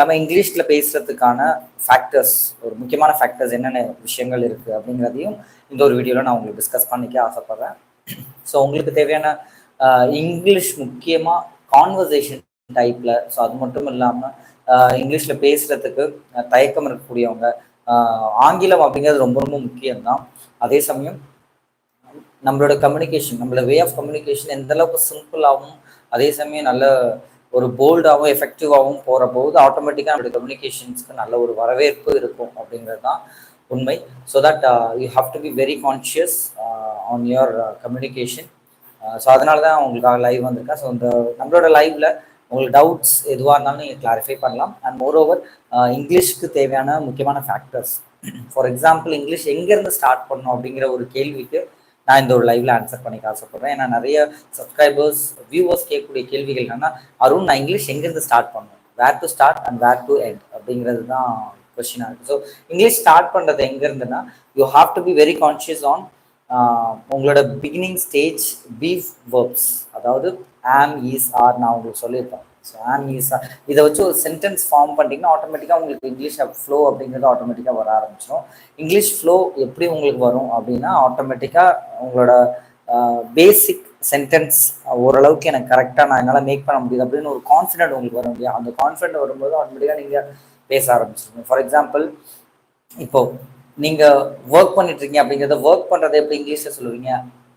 நம்ம இங்கிலீஷில் பேசுறதுக்கான ஃபேக்டர்ஸ் ஒரு முக்கியமான ஃபேக்டர்ஸ் என்னென்ன விஷயங்கள் இருக்குது அப்படிங்கிறதையும் இந்த ஒரு வீடியோவில் நான் உங்களுக்கு டிஸ்கஸ் பண்ணிக்க ஆசைப்பட்றேன். ஸோ உங்களுக்கு தேவையான இங்கிலீஷ் முக்கியமாக கான்வர்சேஷன் டைப்பில் ஸோ அது மட்டும் இல்லாமல் இங்கிலீஷில் பேசுகிறதுக்கு தயக்கம் இருக்கக்கூடியவங்க ஆங்கிலம் அப்படிங்கிறது ரொம்ப ரொம்ப முக்கியம்தான். அதே சமயம் நம்மளோட கம்யூனிகேஷன் நம்மளோட வே ஆஃப் கம்யூனிகேஷன் எந்த அளவுக்கு சிம்பிளாகவும் அதே சமயம் நல்ல ஒரு போல்டாகவும் எஃபெக்டிவாகவும் போகிற போது ஆட்டோமேட்டிக்காக நம்மளுடைய கம்யூனிகேஷன்ஸ்க்கு நல்ல ஒரு வரவேற்பு இருக்கும் அப்படிங்கிறது தான் உண்மை so that you have to be very conscious on your communication so அதனால தான் உங்களுக்காக லைவ் வந்திருக்கேன். ஸோ இந்த நம்மளோட லைவ்ல உங்களுக்கு டவுட்ஸ் எதுவாக இருந்தாலும் நீங்கள் கிளாரிஃபை பண்ணலாம். அண்ட் மோர் ஓவர் இங்கிலீஷ்க்கு தேவையான முக்கியமான ஃபேக்டர்ஸ் ஃபார் எக்ஸாம்பிள் இங்கிலீஷ் எங்கேருந்து ஸ்டார்ட் பண்ணணும் அப்படிங்கிற ஒரு கேள்விக்கு நான் இந்த ஒரு லைவ்ல ஆன்சர் பண்ணிக்க ஆசைப்படுறேன் ஏன்னா நிறைய சப்ஸ்கிரைபர்ஸ் வியூவர்ஸ் கேட்கக்கூடிய கேள்விகள் என்னன்னா அருண் நான் இங்கிலீஷ் எங்கேருந்து ஸ்டார்ட் பண்ணுவேன் where to start and where to end அப்படிங்கிறது தான் கொஸ்டினாக இருக்குது ஸோ இங்கிலீஷ் ஸ்டார்ட் பண்ணுறது எங்கேருந்துன்னா you have to be very conscious on உங்களோட பிகினிங் ஸ்டேஜ் பீஃப் வேர்ப்ஸ் அதாவது ஆம் ஈஸ் ஆர் நான் உங்களுக்கு சொல்லியிருப்பேன். ஸோ ஆம் இதை வச்சு ஒரு சென்டென்ஸ் ஃபார்ம் பண்ணிட்டீங்கன்னா ஆட்டோமேட்டிக்காக உங்களுக்கு இங்கிலீஷ் ஃப்ளோ அப்படிங்கிறது ஆட்டோமேட்டிக்காக வர ஆரம்பிச்சிடும் இங்கிலீஷ் ஃப்ளோ எப்படி உங்களுக்கு வரும் அப்படின்னா ஆட்டோமேட்டிக்காக உங்களோட பேசிக் சென்டென்ஸ் ஓரளவுக்கு எனக்கு கரெக்டாக நான் என்னால் மேக் பண்ண முடியுது அப்படின்னு ஒரு கான்ஃபிடென்ட் உங்களுக்கு வரும் இல்லையா? அந்த கான்ஃபிடென்ட் வரும்போது ஆட்டோமேட்டிக்காக நீங்கள் பேச ஆரம்பிச்சிருங்க ஃபார் எக்ஸாம்பிள் இப்போ நீங்கள் ஒர்க் பண்ணிட்டு இருக்கீங்க அப்படிங்கிறத ஒர்க் பண்ணுறதை எப்படி இங்கிலீஷில் சொல்லுவீங்க?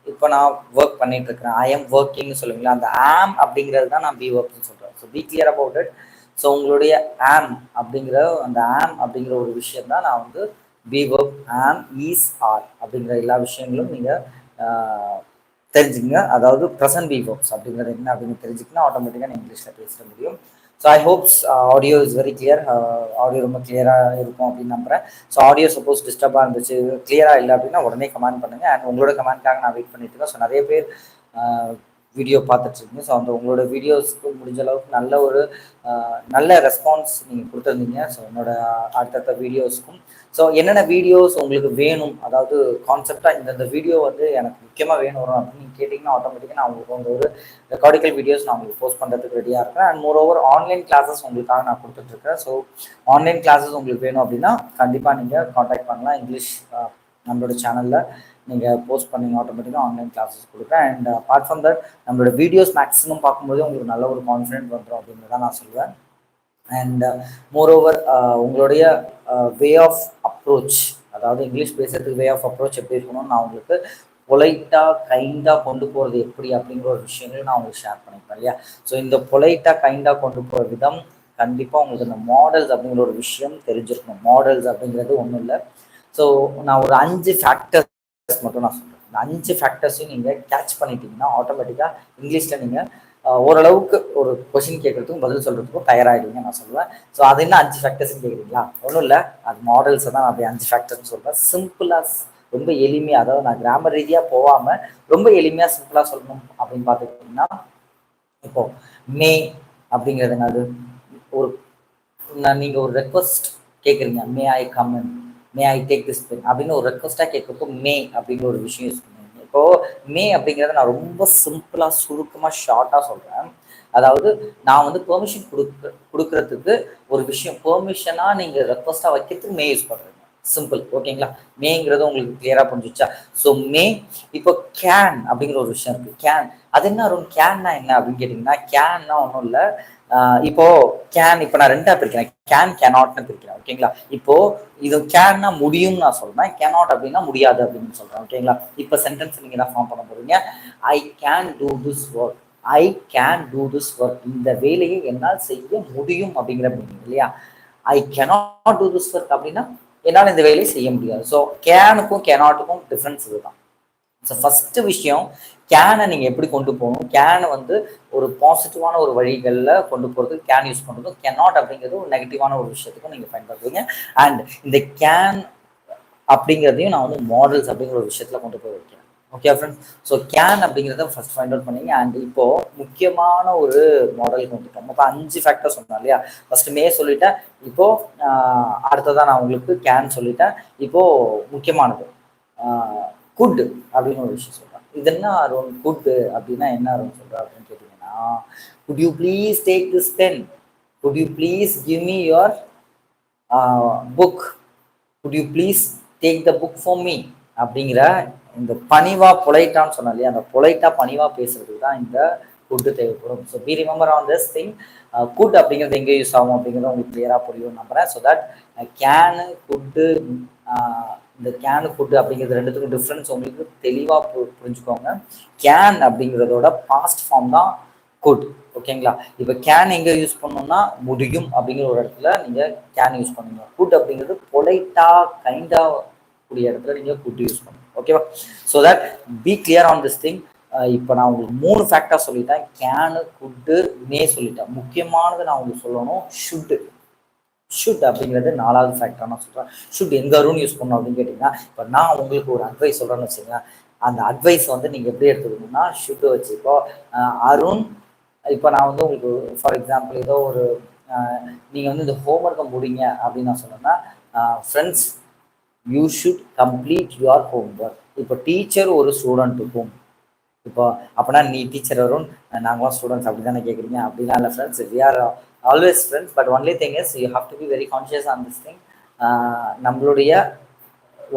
இப்போ நான் ஒர்க் பண்ணிட்டு இருக்கிறேன் ஐ எம் ஒர்க்கிங்னு சொல்லுவீங்களா? அந்த ஆம் அப்படிங்கிறது தான் நான் பி ஒர்க்னு சொல்கிறேன் so be clear about it so உங்களுடைய ஆம் அப்படிங்கிற அந்த ஆம் அப்படிங்கிற ஒரு விஷயம் தான் நான் வந்து be verb am is are அப்படிங்கிற எல்லா விஷயங்களும் நீங்கள் தெரிஞ்சுக்கங்க. அதாவது ப்ரெசன்ட் பி ஒர்க்ஸ் அப்படிங்கிறது என்ன அப்படின்னு தெரிஞ்சுக்கணும் ஆட்டோமேட்டிக்காக நீங்கள் இங்கிலீஷில் பேச முடியும். So I hopes audio is very clear audio ரொம்ப கிளியராக இருக்கும் அப்படின்னு நம்புறேன். ஸோ ஆடியோ சப்போஸ் டிஸ்டர்பாக இருந்துச்சு கிளியராக இல்லை அப்படின்னா உடனே கமெண்ட் பண்ணுங்கள் அண்ட் உங்களோட கமெண்ட்காக நான் வெயிட் பண்ணிட்டு இருக்கேன். ஸோ நிறைய பேர் uh, வீடியோ பார்த்துட்ருக்கீங்க. ஸோ அந்த உங்களோட வீடியோஸ்க்கு முடிஞ்ச அளவுக்கு நல்ல ஒரு நல்ல ரெஸ்பான்ஸ் நீங்கள் கொடுத்துருந்தீங்க. ஸோ என்னோட அடுத்தடுத்த வீடியோஸ்க்கும் ஸோ என்னென்ன வீடியோஸ் உங்களுக்கு வேணும்? அதாவது கான்செப்டாக இந்தந்த வீடியோ வந்து எனக்கு முக்கியமாக வேணும் வரும் அப்படின்னு நீங்கள் கேட்டிங்கன்னா ஆட்டோமேட்டிக்காக நான் உங்களுக்கு வந்து ஒரு ரெக்கார்டிக்கல் வீடியோஸ் நான் உங்களுக்கு போஸ்ட் பண்ணுறதுக்கு ரெடியாக இருக்கிறேன். And more over online classes உங்களுக்காக நான் கொடுத்துட்ருக்கேன். ஸோ ஆன்லைன் கிளாஸஸ் உங்களுக்கு வேணும் அப்படின்னா கண்டிப்பாக நீங்கள் காண்டாக்ட் பண்ணலாம். இங்கிலீஷ் நம்மளோட சேனலில் நீங்கள் போஸ்ட் பண்ணிங்க ஆட்டோமேட்டிக்காக ஆன்லைன் கிளாஸஸ் கொடுப்பேன். அண்ட் அப்பார்ட் ஃப்ரம் தட் நம்மளோட வீடியோஸ் மேக்ஸிமம் பார்க்கும்போது உங்களுக்கு நல்ல ஒரு கான்ஃபிடென்ட் வந்துடும் அப்படின்னு தான் நான் சொல்லுவேன். அண்ட் மோர் ஓவர் உங்களுடைய வே ஆஃப் அப்ரோச் அதாவது இங்கிலீஷ் பேசுறதுக்கு வே ஆஃப் அப்ரோச் எப்படி இருக்கணும்னு நான் உங்களுக்கு பொலைட்டாக கைண்டாக கொண்டு போகிறது எப்படி அப்படிங்கிற ஒரு விஷயங்கள் நான் உங்களுக்கு ஷேர் பண்ணிப்பேன் இல்லையா? ஸோ இந்த பொலைட்டாக கைண்டாக கொண்டு போகிற விதம் கண்டிப்பாக உங்களுக்கு இந்த மாடல்ஸ் அப்படிங்கிற ஒரு விஷயம் தெரிஞ்சிருக்கணும். மாடல்ஸ் அப்படிங்கிறது ஒன்றும் இல்லை. ஸோ நான் ஒரு அஞ்சு ஃபேக்டர்ஸ் மட்டும் நான் சொல்கிறேன் இந்த அஞ்சு ஃபேக்டர்ஸையும் நீங்கள் கேட்ச் பண்ணிட்டீங்கன்னா ஆட்டோமேட்டிக்காக இங்கிலீஷில் நீங்கள் ஓரளவுக்கு ஒரு கொஷின் கேட்குறதுக்கும் பதில் சொல்கிறதுக்கும் தயாராகிடுவீங்க நான் சொல்லுவேன். ஸோ அது என்ன அஞ்சு ஃபேக்டர்ஸ்னு கேட்குறீங்களா? ஒன்றும் இல்லை. அது மாடல்ஸை தான் நான் அப்படி அஞ்சு ஃபேக்டர்ஸ்னு சொல்கிறேன் சிம்பிளாக ரொம்ப எளிமையாக அதாவது நான் கிராமர் ரீதியாக போகாமல் ரொம்ப எளிமையாக சிம்பிளாக சொல்லணும் அப்படின்னு பார்த்துக்கிட்டிங்கன்னா இப்போ மே அப்படிங்கிறது என்னது ஒரு நான் நீங்கள் ஒரு ரெக்வஸ்ட் கேட்குறீங்க. May I come in may I take this pen அப்படின்னு ஒரு ரெக்வஸ்ட்டாக கேட்குறப்போ மே அப்படிங்கிற ஒரு விஷயம் யூஸ் பண்ணுவாங்க. இப்போ மே அப்படிங்கிறத நான் ரொம்ப சிம்பிளாக சுருக்கமாக ஷார்ட்டாக சொல்கிறேன் அதாவது நான் வந்து பெர்மிஷன் கொடுக்க கொடுக்கறதுக்கு ஒரு விஷயம். பெர்மிஷனாக நீங்கள் ரெக்வஸ்ட்டாக வைக்கிறதுக்கு மே யூஸ் பண்ணுறீங்க சிம்பிள் ஓகேங்களா மேங்கிறது உங்களுக்கு கிளியராக புரிஞ்சுச்சா ஸோ மே இப்போ கேன் அப்படிங்கிற ஒரு விஷயம் இருக்குது கேன் அது என்ன வரும் கேன்னா என்ன அப்படின்னு கேட்டிங்கன்னா கேன்னா ஒன்றும் இல்லை. இப்போ கேன் இப்போ நான் ரெண்டா பிரிக்கிறேன். கேன் கேனாட்னு பிரிக்கிறேன் ஓகேங்களா இப்போ இது கேன்னா முடியும் நான் சொல்றேன். கேனாட் அப்படின்னா முடியாது அப்படின்னு சொல்றேன் ஓகேங்களா இப்போ சென்டென்ஸ் நீங்க என்ன ஃபார்ம் பண்ண போறீங்க? I can do this work I can do this work இந்த வேலையை என்னால் செய்ய முடியும் அப்படிங்கிற மீனிங் இல்லையா? I cannot do this work அப்படின்னா என்னால் இந்த வேலையை செய்ய முடியாது. ஸோ கேனுக்கும் கேனாட்டுக்கும் டிஃப்ரென்ஸ் இதுதான். ஸோ ஃபஸ்ட்டு விஷயம் கேனை நீங்கள் எப்படி கொண்டு போகணும்? கேனை வந்து ஒரு பாசிட்டிவான ஒரு வழிகளில் கொண்டு போகிறதுக்கு கேன் யூஸ் பண்ணுறதும் கேனாட் அப்படிங்கிறது ஒரு நெகட்டிவான ஒரு விஷயத்துக்கும் நீங்கள் பயன்படுத்துவீங்க. அண்ட் இந்த கேன் அப்படிங்கிறதையும் நான் வந்து மாடல்ஸ் அப்படிங்கிற ஒரு விஷயத்தில் கொண்டு போய் வைக்கிறேன். ஓகே ஃப்ரெண்ட்ஸ் ஸோ கேன் அப்படிங்கிறத ஃபர்ஸ்ட் ஃபைண்ட் அவுட் பண்ணீங்க. அண்ட் இப்போ முக்கியமான ஒரு மாடலுக்கு வந்துட்டோம். மொத்தம் அஞ்சு ஃபேக்டர் சொன்னோம் இல்லையா? ஃபர்ஸ்ட் மே சொல்லிட்டேன். இப்போ அடுத்ததான் நான் உங்களுக்கு கேன் சொல்லிட்டேன். இப்போ முக்கியமானது குட் அப்படின்னு ஒரு விஷயம் சொல்றேன். இது என்ன அருண் குட் அப்படின்னா என்ன அருண் சொல்ற அப்படின்னு கேட்டீங்கன்னா could you please take this pen could you please give me your book could you please take the book for me அப்படிங்கிற இந்த பணிவா பொலைட்டான்னு சொன்னோம் இல்லையா? அந்த பொலைட்டா பணிவா பேசுறதுக்கு தான் இந்த குட்டு தேவைப்படும். So be remember on this thing could அப்படிங்கிறது எங்கே யூஸ் ஆகும் அப்படிங்கிறது உங்களுக்கு கிளியராக புரியும் நம்புறேன். ஸோ தட் கேனு குட்டு இந்த கேனு ஃபுட்டு அப்படிங்கிறது ரெண்டுத்துக்கும் டிஃப்ரென்ஸ் உங்களுக்கு தெளிவாக பு புரிஞ்சுக்கோங்க. கேன் அப்படிங்கிறதோட பாஸ்ட் ஃபார்ம் தான் குட் ஓகேங்களா இப்போ கேன் எங்கே யூஸ் பண்ணணும்னா முடியும் அப்படிங்கிற ஒரு இடத்துல நீங்கள் கேன் யூஸ் பண்ணுங்க. குட் அப்படிங்கிறது பொலைட்டாக கைண்டாக கூடிய இடத்துல நீங்கள் குட் யூஸ் பண்ணுங்க ஓகேவா so that be clear on this thing இப்போ நான் உங்களுக்கு மூணு ஃபேக்டாக சொல்லிட்டேன். கேனு குட்டு மே சொல்லிட்டேன். முக்கியமானது நான் உங்களுக்கு சொல்லணும் ஷுட்டு ஷுட் அப்படிங்கிறது நாலாவது ஃபேக்டர் நான் சொல்கிறேன் ஷுட் எங்க ரூம் யூஸ் பண்ணணும் அப்படின்னு கேட்டிங்கன்னா இப்போ நான் உங்களுக்கு ஒரு அட்வைஸ் சொல்கிறேன்னு வச்சுக்கோங்க அந்த அட்வைஸ் வந்து நீங்கள் எப்படி எடுத்துக்கணும்னா ஷுட்டு வச்சு இப்போ அருண் இப்போ நான் வந்து உங்களுக்கு ஃபார் எக்ஸாம்பிள் ஏதோ ஒரு நீங்கள் வந்து இந்த ஹோம்ஒர்க்கை முடிங்க அப்படின்னு நான் சொன்னேன்னா friends you should complete your homework இப்போ டீச்சர் ஒரு ஸ்டூடெண்ட்டுக்கும் இப்போ அப்படின்னா நீ டீச்சர் வரும் நாங்களாம் ஸ்டூடெண்ட்ஸ் அப்படி தானே கேட்குறீங்க அப்படிலாம் இல்லை friends we are always friends but only thing is you have to be very conscious on this thing நம்மளுடைய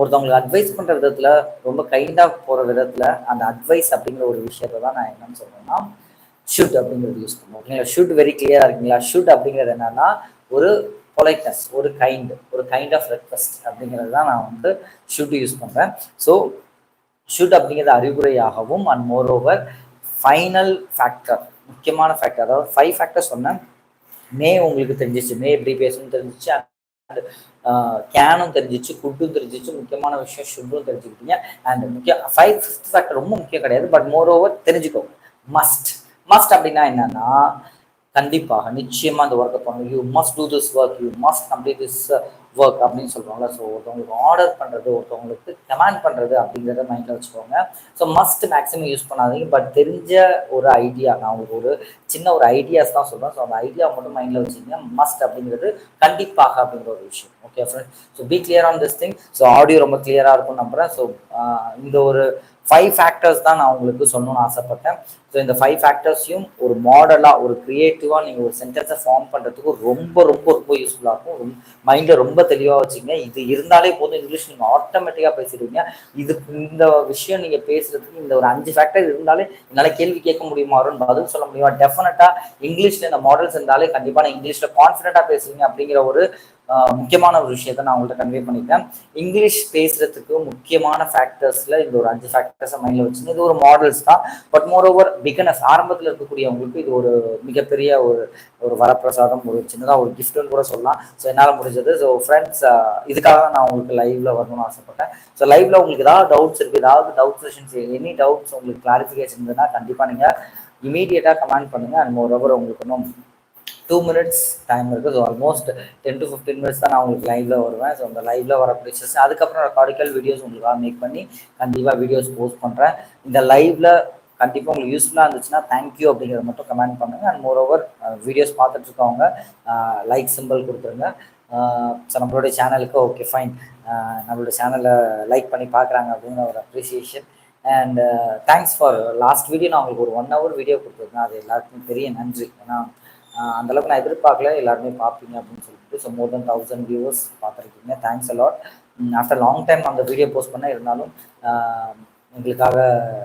ஒருத்தவங்களுக்கு அட்வைஸ் பண்ணுற விதத்தில் ரொம்ப கைண்டாக போகிற விதத்தில் அந்த அட்வைஸ் அப்படிங்கிற ஒரு விஷயத்தை தான் நான் என்னன்னு சொல்கிறேன்னா ஷூட் அப்படிங்கிறது யூஸ் பண்ணுவோம். ஓகேங்களா? ஷூட் வெரி கிளியராக இருக்குங்களா? ஷூட் அப்படிங்கிறது என்னன்னா ஒரு பொலைட்னஸ் ஒரு கைண்ட் ஒரு கைண்ட் ஆஃப் ரெக்வஸ்ட் அப்படிங்கிறது தான் நான் வந்து ஷூட் யூஸ் பண்ணுறேன் ஸோ ஷூட் அப்படிங்கிறது அறிவுரையாகவும் and more over final factor முக்கியமான ஃபேக்டர் அதாவது ஃபைவ் ஃபேக்டர் சொன்னேன். மே உங்களுக்கு தெரிஞ்சிச்சு. மே எப்படி பேசணும்னு தெரிஞ்சிச்சு. அண்ட் கேனும் தெரிஞ்சிச்சு குட்டும் தெரிஞ்சிச்சு முக்கியமான விஷயம் ஷுட்டும் தெரிஞ்சுக்கிட்டீங்க. அண்ட் முக்கிய ஃபைவ் ஃபிஃப்த் ஃபேக்டர் ரொம்ப முக்கியம் கிடையாது. பட் மோர் ஓவர் தெரிஞ்சுக்கோங்க. மஸ்ட் மஸ்ட் அப்படின்னா என்னன்னா கண்டிப்பாக நிச்சயமாக அந்த ஒர்க்கை பண்ணணும். You must do this work you must complete this work அப்படின்னு சொல்றோம்ல ஸோ ஒருத்தவங்களுக்கு ஆர்டர் பண்ணுறது ஒருத்தவங்களுக்கு கமாண்ட் பண்ணுறது அப்படிங்கிறத மைண்டில் வச்சுக்கோங்க. ஸோ மஸ்ட் மேக்ஸிமம் யூஸ் பண்ணாதீங்க. பட் தெரிஞ்ச ஒரு ஐடியா நான் உங்களுக்கு ஒரு சின்ன ஒரு ஐடியாஸ் தான் சொல்கிறேன் ஸோ அந்த ஐடியா மட்டும் மைண்டில் வச்சுக்கோங்க. மஸ்ட் அப்படிங்கிறது கண்டிப்பாக அப்படிங்கிற ஒரு விஷயம். Okay friends so be clear on this thing so audio ரொம்ப கிளியராக இருக்கும்னு நம்புறேன். ஸோ இந்த ஒரு ஃபைவ் ஃபேக்டர்ஸ் தான் நான் உங்களுக்கு சொல்லணும்னு ஆசைப்பட்டேன். ஸோ இந்த ஃபைவ் ஃபேக்டர்ஸையும் ஒரு மாடலாக ஒரு க்ரியேட்டிவாக நீங்கள் ஒரு சென்டென்ஸை ஃபார்ம் பண்ணுறதுக்கு ரொம்ப ரொம்ப ரொம்ப யூஸ்ஃபுல்லாக இருக்கும். ரொம்ப மைண்டை ரொம்ப தெளிவாக வச்சுங்க. இது இருந்தாலே போதும். இங்கிலீஷ் நீங்கள் ஆட்டோமேட்டிக்காக பேசிடுவீங்க. இது இந்த விஷயம் நீங்கள் பேசுகிறதுக்கு இந்த ஒரு அஞ்சு ஃபேக்டர் இருந்தாலே என்னால் கேள்வி கேட்க முடியுமாறுன்னு பதில் சொல்ல முடியுமா? டெஃபினட்டாக இங்கிலீஷில் இந்த மாடல்ஸ் இருந்தாலே கண்டிப்பாக நான் இங்கிலீஷில் கான்ஃபிடென்ட்டாக பேசுவீங்க அப்படிங்கிற ஒரு முக்கியமான ஒரு விஷயத்த நான் உங்கள்கிட்ட கன்வே பண்ணிட்டேன் இங்கிலீஷ் பேசுறதுக்கு முக்கியமான ஃபேக்டர்ஸ்ல இந்த ஒரு அஞ்சு ஃபேக்டர்ஸை மைண்டில் வச்சுங்க. இது ஒரு மாடல்ஸ் தான். பட் மோர் ஓவர் பிகனஸ் ஆரம்பத்தில் இருக்கக்கூடியவங்களுக்கு இது ஒரு மிகப்பெரிய ஒரு ஒரு வரப்பிரசாதம் ஒரு சின்னதாக ஒரு கிஃப்ட்னு கூட சொல்லலாம். ஸோ என்னால் முடிஞ்சது. ஸோ ஃப்ரெண்ட்ஸ் இதுக்காக தான் நான் உங்களுக்கு லைவ்ல வரணும்னு ஆசைப்பட்டேன். ஸோ லைவ்ல உங்களுக்கு ஏதாவது டவுட்ஸ் இருக்குது ஏதாவது டவுட் செஷன்ஸ் எனி டவுட்ஸ் உங்களுக்கு கிளாரிஃபிகேஷன் இருந்ததுன்னா கண்டிப்பாக நீங்கள் இமீடியட்டாக கமெண்ட் பண்ணுங்கள் அண்ட் ஒரு ஓவர் உங்களுக்கு இன்னும் டூ மினிட்ஸ் டைம் இருக்குது so almost ten to fifteen minutes தான் நான் உங்களுக்கு லைவ்ல வருவேன். ஸோ அந்த லைவ்ல வரக்கூடிய செஷன் அதுக்கப்புறம் ரெக்கார்டிக்கல் வீடியோஸ் உங்களுக்காக மேக் பண்ணி கண்டிப்பாக வீடியோஸ் போஸ்ட் பண்ணுறேன் இந்த லைவ்ல கண்டிப்பாக உங்களுக்கு யூஸ்ஃபுல்லாக இருந்துச்சுன்னா தேங்க்யூ அப்படிங்கிறத மட்டும் கமெண்ட் பண்ணுங்கள் அண்ட் மோர் ஓவர் வீடியோஸ் பார்த்துட்டு இருக்கவங்க லைக் சிம்பிள் கொடுத்துருங்க. ஸோ நம்மளுடைய சேனலுக்கு ஓகே ஃபைன் நம்மளோட சேனலை லைக் பண்ணி பார்க்குறாங்க அப்படின்னு ஒரு appreciation and thanks for last video நான் உங்களுக்கு ஒரு ஒன் ஹவர் வீடியோ கொடுத்துருக்கேன். அது எல்லாருக்குமே பெரிய நன்றி. ஏன்னா அந்தளவுக்கு நான் எதிர்பார்க்கல. எல்லாருமே பார்ப்பீங்க அப்படின்னு சொல்லிட்டு so more then thousand viewers பார்த்துருக்கீங்க. Thanks a lot after long time அந்த வீடியோ போஸ்ட் பண்ண இருந்தாலும் எங்களுக்காக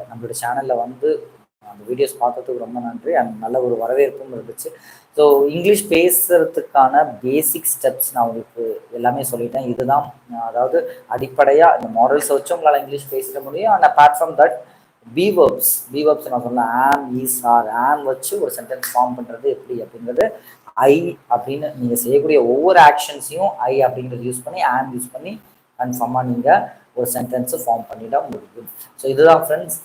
நம்மளோட சேனலில் வந்து அந்த வீடியோஸ் பார்த்ததுக்கு ரொம்ப நன்றி. அண்ட் நல்ல ஒரு வரவேற்பும் இருந்துச்சு. ஸோ இங்கிலீஷ் பேசுறதுக்கான பேசிக் ஸ்டெப்ஸ் நான் உங்களுக்கு எல்லாமே சொல்லிட்டேன். இதுதான் அதாவது அடிப்படையாக இந்த மாடல்ஸ் வச்சு உங்களால் இங்கிலீஷ் பேசிட முடியும். And apart from that be verbs be verbs நான் சொன்னேன் ஆம் ஈஸ் ஆர் ஆம் வச்சு ஒரு சென்டென்ஸ் ஃபார்ம் பண்ணுறது எப்படி அப்படிங்கிறது ஐ அப்படின்னு நீங்கள் செய்யக்கூடிய ஒவ்வொரு ஆக்ஷன்ஸையும் ஐ அப்படிங்கிறது யூஸ் பண்ணி ஆம் யூஸ் பண்ணி கன்ஃபார்மாக நீங்கள் ஒரு சென்டென்ஸை ஃபார்ம் பண்ணிட முடியும். ஸோ இதுதான் ஃப்ரெண்ட்ஸ்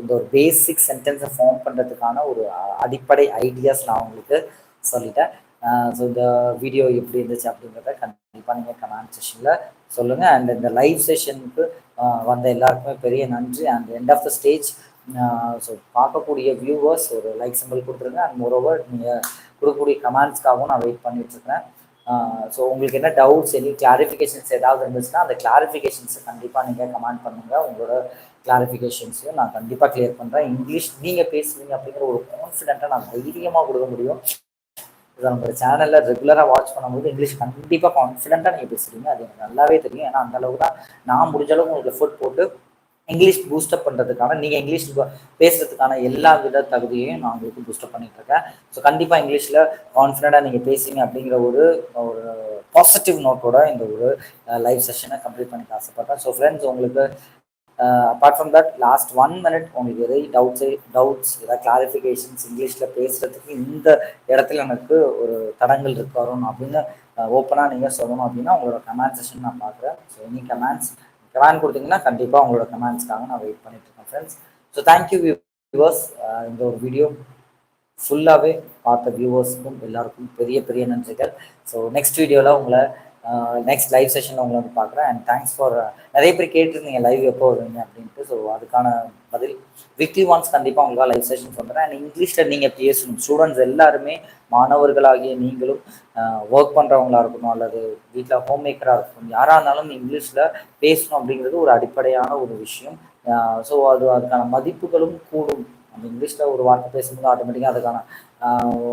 இந்த ஒரு பேசிக் சென்டென்ஸை ஃபார்ம் பண்ணுறதுக்கான ஒரு அடிப்படை ஐடியாஸ் நான் உங்களுக்கு சொல்லிட்டேன். ஸோ இந்த வீடியோ எப்படி இருந்துச்சு அப்படிங்கிறத கண்டிப்பாக நீங்கள் கமெண்ட் செஷனில் சொல்லுங்கள் அண்ட் இந்த லைவ் செஷனுக்கு வந்த எல்லாருக்குமே பெரிய நன்றி. And end of the stage so பார்க்கக்கூடிய வியூவர்ஸ் ஒரு லைக் சிம்பிள் கொடுத்துருங்க. அண்ட் மோரோவர் நீங்கள் கொடுக்கக்கூடிய கமெண்ட்ஸ்க்காகவும் நான் வெயிட் பண்ணிட்டுருக்கேன் ஸோ உங்களுக்கு என்ன டவுட்ஸ் எனி கிளாரிஃபிகேஷன்ஸ் ஏதாவது இருந்துச்சுன்னா அந்த கிளாரிஃபிகேஷன்ஸை கண்டிப்பாக நீங்கள் கமெண்ட் பண்ணுங்கள் உங்களோட கிளாரிஃபிகேஷன்ஸையும் நான் கண்டிப்பாக கிளியர் பண்ணுறேன் இங்கிலீஷ் நீங்கள் பேசுவீங்க அப்படிங்கிற ஒரு கான்ஃபிடென்ட்டாக நான் தைரியமாக கொடுக்க முடியும். இதை நம்ம சேனலில் ரெகுலராக வாட்ச் பண்ணும்போது இங்கிலீஷ் கண்டிப்பாக கான்ஃபிடென்ட்டாக நீங்கள் பேசுகிறீங்க அது எனக்கு நல்லாவே தெரியும். ஏன்னா அந்த அளவுக்கு தான் நான் முடிஞ்ச அளவுக்கு உங்களுக்கு எஃபோர்ட் போட்டு இங்கிலீஷ் பூஸ்டப் பண்ணுறதுக்கான நீங்கள் இங்கிலீஷ் பேசுறதுக்கான எல்லா வித தகுதியையும் நான் உங்களுக்கு பூஸ்டப் பண்ணிட்டு இருக்கேன் ஸோ கண்டிப்பாக இங்கிலீஷில் கான்ஃபிடென்ட்டாக நீங்கள் பேசுங்க அப்படிங்கிற ஒரு ஒரு பாசிட்டிவ் நோட்டோட இந்த ஒரு லைவ் செஷனை கம்ப்ளீட் பண்ணிக்க ஆசைப்பட்றேன். ஸோ ஃப்ரெண்ட்ஸ் உங்களுக்கு apart from that last one minute உங்களுக்கு எதை டவுட்ஸ் டவுட்ஸ் ஏதாவது கிளாரிஃபிகேஷன்ஸ் இங்கிலீஷில் பேசுகிறதுக்கு இந்த இடத்துல எனக்கு ஒரு தடங்கள் இருக்கு வரும் அப்படின்னு ஓப்பனாக நீங்கள் சொல்லணும் அப்படின்னா உங்களோட கமெண்ட் செஷன் நான் பார்க்குறேன். ஸோ எனி கமெண்ட்ஸ் கமெண்ட் கொடுத்தீங்கன்னா கண்டிப்பாக உங்களோட கமெண்ட்ஸ்க்காக நான் வெயிட் பண்ணிட்டு இருக்கேன் ஃப்ரெண்ட்ஸ் ஸோ தேங்க்யூ வியூவர்ஸ் இந்த ஒரு வீடியோ ஃபுல்லாகவே பார்த்த வியூவர்ஸ்க்கும் எல்லாருக்கும் பெரிய பெரிய நன்றிகள். ஸோ நெக்ஸ்ட் வீடியோவில் உங்களை நெக்ஸ்ட் லைவ் செஷனில் உங்களை வந்து பார்க்குறேன். அண்ட் தேங்க்ஸ் ஃபார் நிறைய பேர் கேட்டிருந்தீங்க லைவ் எப்போ வருவீங்க அப்படின்ட்டு. ஸோ அதுக்கான பதில் வீக்லி ஒன்ஸ் கண்டிப்பாக உங்களால் லைவ் செஷன் சொல்கிறேன் அண்ட் இங்கிலீஷில் நீங்கள் பேசணும். ஸ்டூடெண்ட்ஸ் எல்லாருமே மாணவர்களாகிய நீங்களும் ஒர்க் பண்ணுறவங்களா இருக்கணும் அல்லது வீட்டில் ஹோம் மேக்கராக இருக்கணும் யாராக இருந்தாலும் இங்கிலீஷில் பேசணும் அப்படிங்கிறது ஒரு அடிப்படையான ஒரு விஷயம். ஸோ அது அதுக்கான மதிப்புகளும் கூடும். நம்ம இங்கிலீஷில் ஒரு வார்த்தை பேசும்போது ஆட்டோமேட்டிக்காக அதுக்கான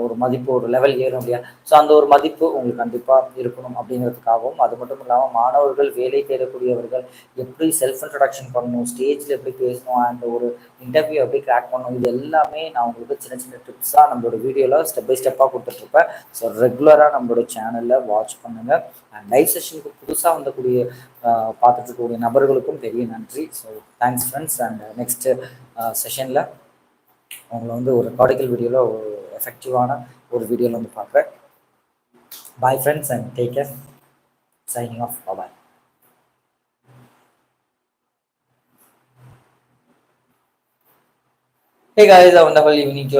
ஒரு மதிப்பு ஒரு லெவல் ஏறும் இல்லையா? ஸோ அந்த ஒரு மதிப்பு உங்களுக்கு கண்டிப்பாக இருக்கணும் அப்படிங்கிறதுக்காகவும் அது மட்டும் இல்லாமல் மாணவர்கள் வேலை தேடக்கூடியவர்கள் எப்படி செல்ஃப் இன்ட்ரடக்ஷன் பண்ணணும் ஸ்டேஜில் எப்படி பேசணும் அண்ட் ஒரு இன்டர்வியூ எப்படி கிராக் பண்ணணும் இது எல்லாமே நான் உங்களுக்கு சின்ன சின்ன டிப்ஸாக நம்மளோட வீடியோவில் ஸ்டெப் பை ஸ்டெப்பாக கொடுத்துட்ருப்பேன். ஸோ ரெகுலராக நம்மளோட சேனலில் வாட்ச் பண்ணுங்கள் அண்ட் லைவ் செஷனுக்கு புதுசாக வந்தக்கூடிய பார்த்துட்டு இருக்கக்கூடிய நபர்களுக்கும் பெரிய நன்றி. So thanks friends and next செஷனில் உங்களை வந்து ஒரு ரெக்கார்டிக்கல் வீடியோவில் ஒரு எஃபெக்டிவான ஒரு வீடியோவில் வந்து பார்க்குறேன். Bye friends and take care signing off bye Hey guys, a wonderful evening